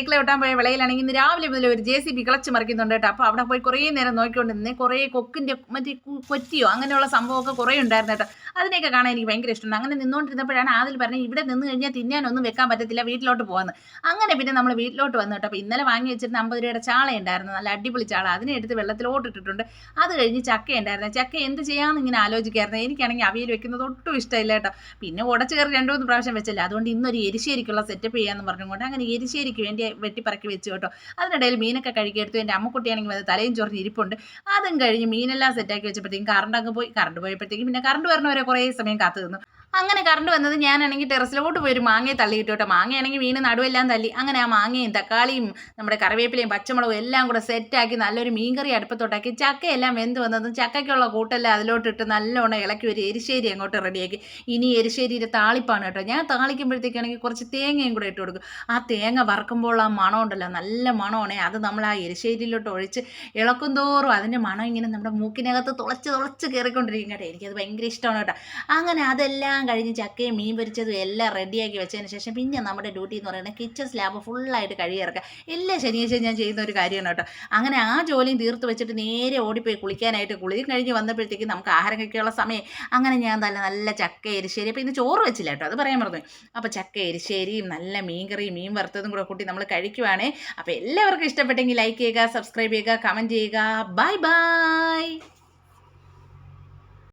Cycle ഓട്ടാൻ പോയ വിളയിലാണെങ്കിൽ ഇന്ന് രാവിലെ മുതൽ ഒരു ജെ സി ബി കിളച്ച് മറിക്കുന്നുണ്ട് കേട്ടോ. അപ്പോൾ അവിടെ പോയി കുറേ നേരം നോക്കിക്കൊണ്ട് നിന്നേ. കുറേ കൊക്കിന്റെ മറ്റേ കൊറ്റിയോ അങ്ങനെയുള്ള സംഭവമൊക്കെ കുറേ ഉണ്ടായിരുന്നു കേട്ടോ. അതിനെയൊക്കെ കാണാൻ എനിക്ക് ഭയങ്കര ഇഷ്ടമുണ്ട്. അങ്ങനെ നിന്നുകൊണ്ടിരുന്നപ്പോഴാണ് ആദിൽ പറഞ്ഞത് ഇവിടെ നിന്ന് കഴിഞ്ഞാൽ തിന്നാനൊന്നും വെക്കാൻ പറ്റത്തില്ല വീട്ടിലോട്ട് പോകുന്നത് അങ്ങനെ പിന്നെ നമ്മൾ വീട്ടിലോട്ട് വന്നു കേട്ടോ. അപ്പോൾ ഇന്നലെ വാങ്ങി വെച്ചിരുന്ന അമ്പത് രൂപയുടെ ചാള ഉണ്ടായിരുന്നു. നല്ല അടിപൊളി ചാള. അതിനെ എടുത്ത് വെള്ളത്തിലോട്ട് ഇട്ടിട്ടുണ്ട്. അത് കഴിഞ്ഞ് ചക്ക ഉണ്ടായിരുന്നു. ചക്ക എന്ത് ചെയ്യാമെന്ന് ഇങ്ങനെ ആലോചിക്കായിരുന്നു. എനിക്കാണെങ്കിൽ അവിയൽ വെക്കുന്നത് ഒട്ടും ഇഷ്ടമില്ല കേട്ടോ. പിന്നെ ഉടച്ച് കയറി രണ്ടു മൂന്ന് പ്രാവശ്യം വെച്ചില്ല. അതുകൊണ്ട് ഇന്നൊരു എരിശ്ശേരിക്കുള്ള സെറ്റപ്പ് ചെയ്യാമെന്ന് പറഞ്ഞുകൊണ്ട് അങ്ങനെ എരിശ്ശേരിക്ക് വേണ്ടി വെട്ടിപ്പറക്കി വെച്ചു കേട്ടോ. അതിനിടയിൽ മീനൊക്കെ കഴുകിയെടുത്തു എന്റെ അമ്മക്കുട്ടിയാണെങ്കിൽ അത് തലയും ചൊറിഞ്ഞ് ഇരിപ്പുണ്ട്. അതും കഴിഞ്ഞ് മീനെല്ലാം സെറ്റാക്കി വെച്ചപ്പോഴത്തേക്കും കറണ്ട് അങ്ങ് പോയി. കറണ്ട് പോയപ്പോഴത്തേക്കും പിന്നെ കറണ്ട് വരണവരെ കുറേ സമയം കാത്തു നിന്നു അങ്ങനെ കറണ്ട് വന്നത് ഞാനാണെങ്കിൽ ടെറസിലോട്ട് പോയി ഒരു മാങ്ങയെ തള്ളിയിട്ട് കേട്ടോ. മാങ്ങയാണെങ്കിൽ വീണ് നടുവെല്ലാം തല്ലി അങ്ങനെ ആ മാങ്ങയും തക്കാളിയും നമ്മുടെ കറിവേപ്പിലയും പച്ചമുളകും എല്ലാം കൂടെ സെറ്റാക്കി നല്ലൊരു മീൻകറി അടുപ്പത്തോട്ടാക്കി. ചക്കയെല്ലാം വെന്ത് വന്നതും ചക്കയ്ക്കുള്ള കൂട്ടെല്ലാം അതിലോട്ടിട്ട് നല്ലോണം ഇളക്കി ഒരു എരിശ്ശേരി അങ്ങോട്ട് റെഡിയാക്കി ഇനി എരിശ്ശേരിയുടെ താളിപ്പാണ് കേട്ടോ. ഞാൻ താളിക്കുമ്പോഴത്തേക്കാണെങ്കിൽ കുറച്ച് തേങ്ങയും കൂടെ ഇട്ട് കൊടുക്കും. ആ തേങ്ങ വറക്കുമ്പോൾ ആ മണം ഉണ്ടല്ലോ നല്ല മണമാണേ. അത് നമ്മൾ ആ എരിശ്ശേരിയിലോട്ട് ഒഴിച്ച് ഇളക്കും തോറും അതിന്റെ മണം ഇങ്ങനെ നമ്മുടെ മൂക്കിനകത്ത് തുളച്ച് തുളച്ച് കയറിക്കൊണ്ടിരിക്കും കേട്ടോ. എനിക്കത് ഭയങ്കര ഇഷ്ടമാണ് കേട്ടോ. അങ്ങനെ അതെല്ലാം കഴിഞ്ഞ് ചക്കയും മീൻ പൊരിച്ചതും എല്ലാം റെഡിയാക്കി വെച്ചതിന് ശേഷം പിന്നെ നമ്മുടെ ഡ്യൂട്ടി എന്ന് പറയുന്നത് കിച്ചൺ സ്ലാബ് ഫുള്ളായിട്ട് കഴുകിയിറക്കുക. എല്ലാ ശനിയാഴ്ച ഞാൻ ചെയ്യുന്ന ഒരു കാര്യമാണ് കേട്ടോ. അങ്ങനെ ആ ജോലിയും തീർത്ത് വെച്ചിട്ട് നേരെ ഓടിപ്പോയി കുളിക്കാനായിട്ട് കുളിയും കഴിഞ്ഞ് വന്നപ്പോഴത്തേക്ക് നമുക്ക് ആഹാരം കഴിക്കാനുള്ള സമയം. അങ്ങനെ ഞാൻ നല്ല നല്ല ചക്ക എരിശ്ശേരി അപ്പോൾ ഇന്ന് ചോറ് വെച്ചില്ല കേട്ടോ അത് പറയാൻ മറന്നു അപ്പോൾ ചക്ക എരിശ്ശേരിയും നല്ല മീൻകറിയും മീൻ വറുത്തതും കൂടെ കൂട്ടി നമ്മൾ കഴിക്കുവാണേ. അപ്പോൾ എല്ലാവർക്കും ഇഷ്ടപ്പെട്ടെങ്കിൽ ലൈക്ക് ചെയ്യുക സബ്സ്ക്രൈബ് ചെയ്യുക കമന്റ് ചെയ്യുക. Bye bye